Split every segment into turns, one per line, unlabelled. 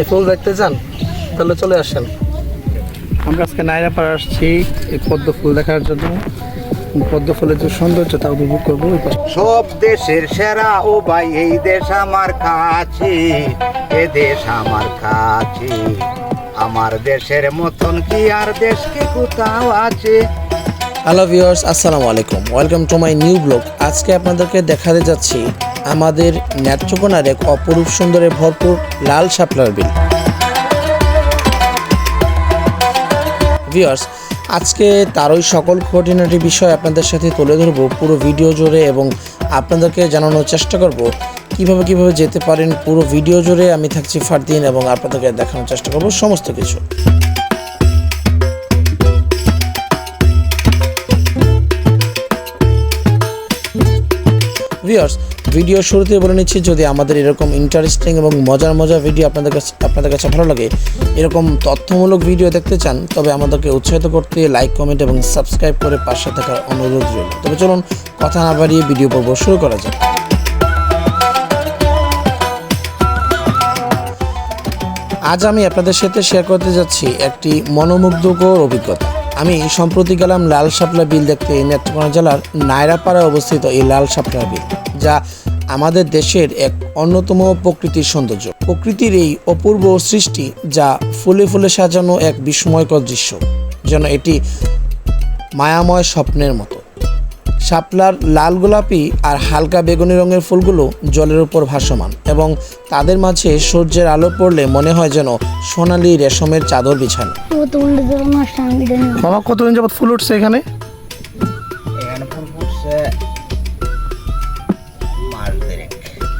এই ফুল দেখতে চান তাহলে চলে আসেন। আমরা আজকে নাইরাপাড়া আসছি এই পদ্ম ফুল দেখার জন্য। পদ্ম ফুলের যে সৌন্দর্যতা উপভোগ করব
সব দেশের সেরা ও ভাই এই দেশ আমার কাছে এ দেশ আমার কাছে। আমার দেশের মতন কি আর দেশ কি কোথাও আছে?
হ্যালো ভিউয়ার্স আসসালামু আলাইকুম। Welcome to my new blog আজকে আপনাদেরকে দেখাতে যাচ্ছি আমাদের নেত্রকোনার এক অপরূপ সুন্দরে ভরপুর লাল শাপলার বিল। ভিউয়ার্স, আজকে তারই সকল খুঁটিনাটি বিষয় আপনাদের সাথে তুলে ধরবো পুরো ভিডিও জুড়ে এবং আপনাদেরকে জানানোর চেষ্টা করব কীভাবে কীভাবে যেতে পারেন পুরো ভিডিও জুড়ে আমি থাকছি ফারদিন এবং আপনাদেরকে দেখানোর চেষ্টা করব সমস্ত কিছু। ভিউয়ার্স ভিডিও শুরুতে বলে নিচ্ছি, যদি আমাদের এরকম ইন্টারেস্টিং এবং মজার মজার ভিডিও আপনাদের কাছে আপনাদের কাছে ভালো লাগে, এরকম তথ্যমূলক ভিডিও দেখতে চান, তবে আমাদেরকে উৎসাহিত করতে লাইক কমেন্ট এবং সাবস্ক্রাইব করে পাশে থাকার অনুরোধ রইল। তবে চলুন, কথা না বাড়িয়ে ভিডিও পর্ব শুরু করা যাক। আজ আমি আপনাদের সাথে শেয়ার করতে যাচ্ছি একটি মনোমুগ্ধকর অভিজ্ঞতা। আমি সম্প্রতি গেলাম লাল শাপলা বিল দেখতে নেত্রকোনা জেলার নায়রাপাড়ায় অবস্থিত এই লাল শাপলা বিল, যা আমাদের দেশের এক অন্যতম প্রকৃতির সৌন্দর্য। প্রকৃতির এই অপূর্ব সৃষ্টি যা ফুলে ফুলে সাজানো এক বিস্ময়কর দৃশ্য, যেন এটি মায়াময় স্বপ্নের মতো। শাপলার লাল গোলাপি আর হালকা বেগুনি রঙের ফুলগুলো জলের উপর ভাসমান এবং তাদের মাঝে সূর্যের আলো পড়লে মনে হয় যেন সোনালি রেশমের চাদর বিছানো। মামা কতদিন যাবত ফুল উঠছে এখানে?
এখানে ফুল ফুটছে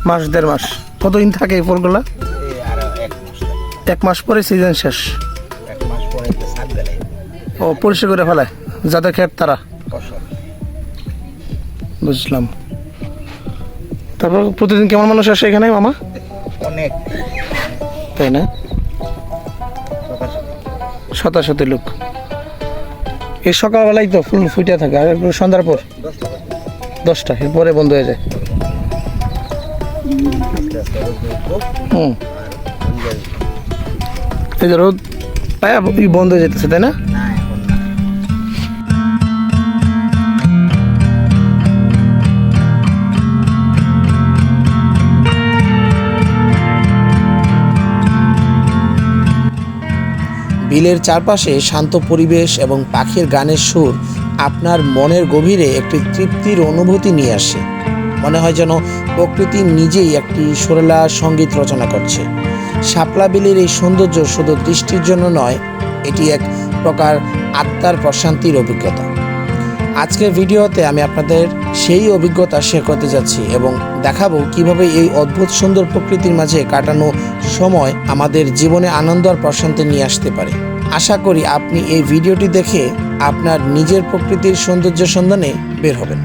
মাস
দেড় মাস। কতদিন থাকে এই ফুলগুলা?
এক মাস লাগে।
এক মাস পরে সিজন শেষ। ও পরিষ্কার করে ফেলায় যাদের ক্ষেত তারা।
ফসল
বুঝলাম। তারপর প্রতিদিন কেমন মানুষ আসে এখানে মামা?
অনেক।
তাই না?
শতাশত
লোক। এই সকালবেলাই তো ফুল ফুটে থাকে আর একটু সন্ধ্যার পর।
দশটা।
এরপরে বন্ধ হয়ে যায়। হুম। এই যে রোদ পায়া বন্ধ হয়ে যেতেছে তাই না? বিলের চারপাশে শান্ত পরিবেশ এবং পাখির গানের সুর আপনার মনের গভীরে একটি তৃপ্তির অনুভূতি নিয়ে আসে। মনে হয় যেন প্রকৃতি নিজেই একটি সুরেলা সংগীত রচনা করছে। শাপলা বিলের এই সৌন্দর্য শুধু দৃষ্টির জন্য নয়, এটি এক প্রকার আত্মার প্রশান্তির অভিজ্ঞতা। আজকের ভিডিওতে আমি আপনাদের সেই অভিজ্ঞতা শেয়ার করতে যাচ্ছি এবং দেখাবো কীভাবে এই অদ্ভুত সুন্দর প্রকৃতির মাঝে কাটানো সময় আমাদের জীবনে আনন্দ আর প্রশান্তি নিয়ে আসতে পারে। আশা করি আপনি এই ভিডিওটি দেখে আপনার নিজের প্রকৃতির সৌন্দর্য সন্ধানে বের হবেন।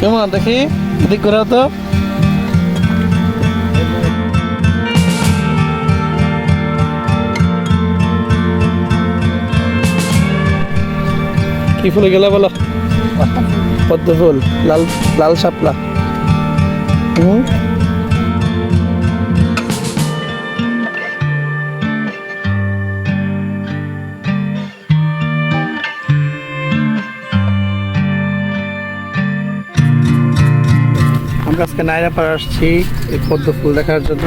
কেমন দেখি? এদিক তো। কি ফুলে গেলে বলো? পদ্ম ফুল লাল লাল শাপলা। হুম? আজকে নাইরাপাড়া আসছি এই পদ্ম ফুল দেখার জন্য।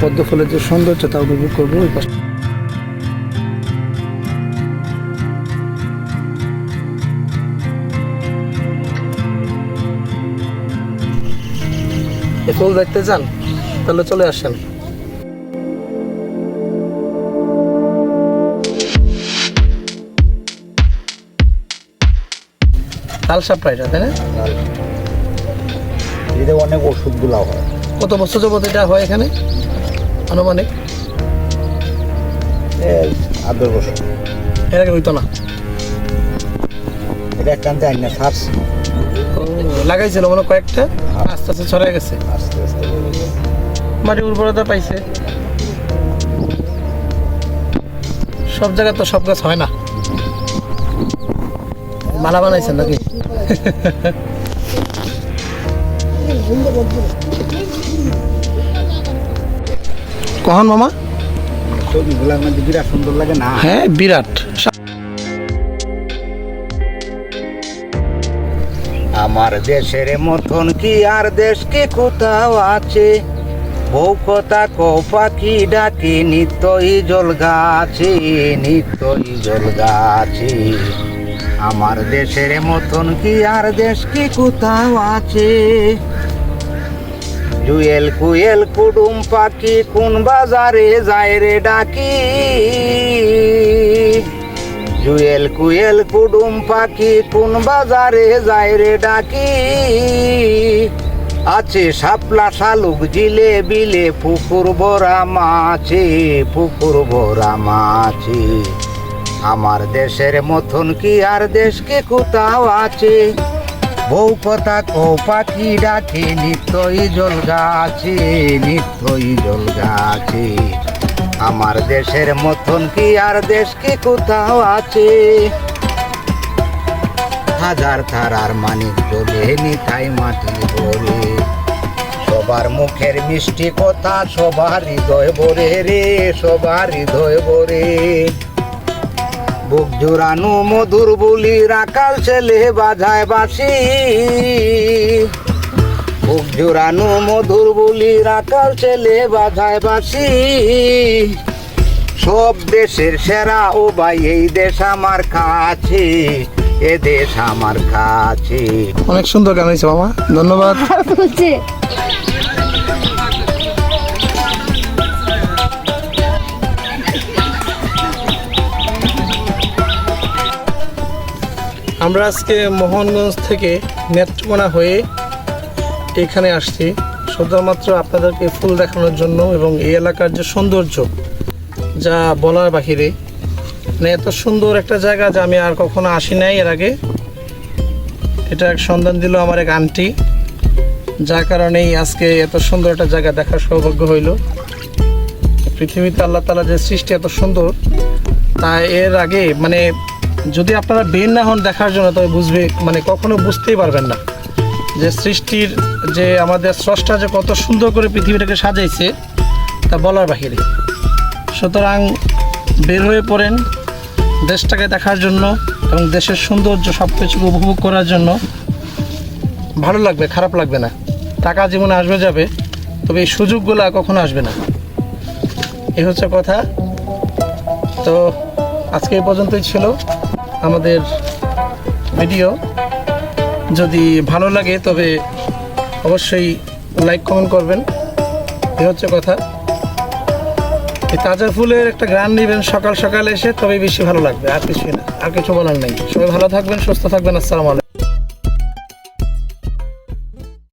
পদ্ম ফুলের যে সৌন্দর্যতা উপভোগ করব ওই পাশে। ফুল দেখতে চান তাহলে চলে আসেন। লাল সাপটা এটা তাই না?
এতে অনেক ওষুধগুলো হয়।
কত বছর যাবত এটা হয় এখানে? আনুমানিক?
এই আদর বছর
এর আগে হইতো না।
এটা জানি না সার্স
লাগাইছিল মনে কয়েকটা আস্তে আস্তে ছড়াই গেছে।
আস্তে আস্তে
মাটি উর্বরতা পাইছে। সব জায়গায় তো সব গাছ হয় না।
মালা বানাইছেন নাকি? কখন মামা?
বিরাট সুন্দর লাগে না।
হ্যাঁ বিরাট।
আমার দেশের মতন কি আর দেশ কি কোথাও আছে? বউ কথা কো পাখি ডাকি নিত্যই জল গাছে নিত্যই জল গাছে। আমার দেশের মতন কি আর দেশ কি কোথাও আছে? জুয়েল কুয়েল কুডুম পাখি কোন বাজারে যায় রে ডাকি? জুয়েল কুয়েল কুডুম পাখি কোন বাজারে যায় রে ডাকি? আছে শাপলা শালুক জিলে বিলে পুকুর ভরা মাছে, পুকুর ভরা মাছে। আমার দেশের মতন কি আর দেশকে কোথাও আছে? বউ কথা কো পাখি ডাকে, নিত্যই জল গাছে, নিত্যই জল গাছে। আমার দেশের মতন কি আর দেশ কি কোথাও আছে? হাজার তারার মানিক জলে নিতাই মাটি ভরে। সবার মুখের মিষ্টি কথা, সবার হৃদয় ভরে রে, সবার হৃদয় ভরে। বুক জোড়ানো মধুর বলি, রাকাল ছেলে বাজায় বাসি বুক জোড়ানো মধুর বলি রাকাল ছেলে বাজায় বাসি সব দেশের সেরা ও ভাই এই দেশ আমার কাছে এ দেশ আমার কাছে।
অনেক সুন্দর গান হয়েছে মামা ধন্যবাদ। আমরা আজকে মোহনগঞ্জ থেকে নেত্রকোনা হয়ে এখানে আসছি। শুধুমাত্র আপনাদেরকে ফুল দেখানোর জন্য এবং এই এলাকার যে সৌন্দর্য, যা বলার বাহিরে মানে এত সুন্দর একটা জায়গা যা আমি আর কখনো আসি নাই এর আগে। এটা এক সন্ধান দিল আমার এক আন্টি, যার কারণেই আজকে এত সুন্দর একটা জায়গা দেখার সৌভাগ্য হইল। পৃথিবীতে আল্লাহ তালা যে সৃষ্টি এত সুন্দর, তা এর আগে মানে যদি আপনারা বের না হন দেখার জন্য, তবে বুঝবে মানে কখনো বুঝতেই পারবেন না। যে সৃষ্টির যে আমাদের স্রষ্টা যে কত সুন্দর করে পৃথিবীটাকে সাজাইছে, তা বলার বাহিরে। সুতরাং বের হয়ে পড়েন দেশটাকে দেখার জন্য এবং দেশের সৌন্দর্য সব কিছুকে উপভোগ করার জন্য। ভালো লাগবে, খারাপ লাগবে না। টাকা জীবনে আসবে যাবে, তবে এই সুযোগগুলো কখনো আসবে না। এই হচ্ছে কথা। তো আজকে এই পর্যন্তই ছিল আমাদের ভিডিও। যদি ভালো লাগে, তবে অবশ্যই লাইক কমেন্ট করবেন। এ হচ্ছে কথা। তাজা ফুলের একটা গ্রান নেবেন সকাল সকাল এসে তবেই বেশি ভালো লাগবে, আর কিছুই না। আর কিছু বলার নেই। সবাই ভালো থাকবেন, সুস্থ থাকবেন। আসসালামু আলাইকুম।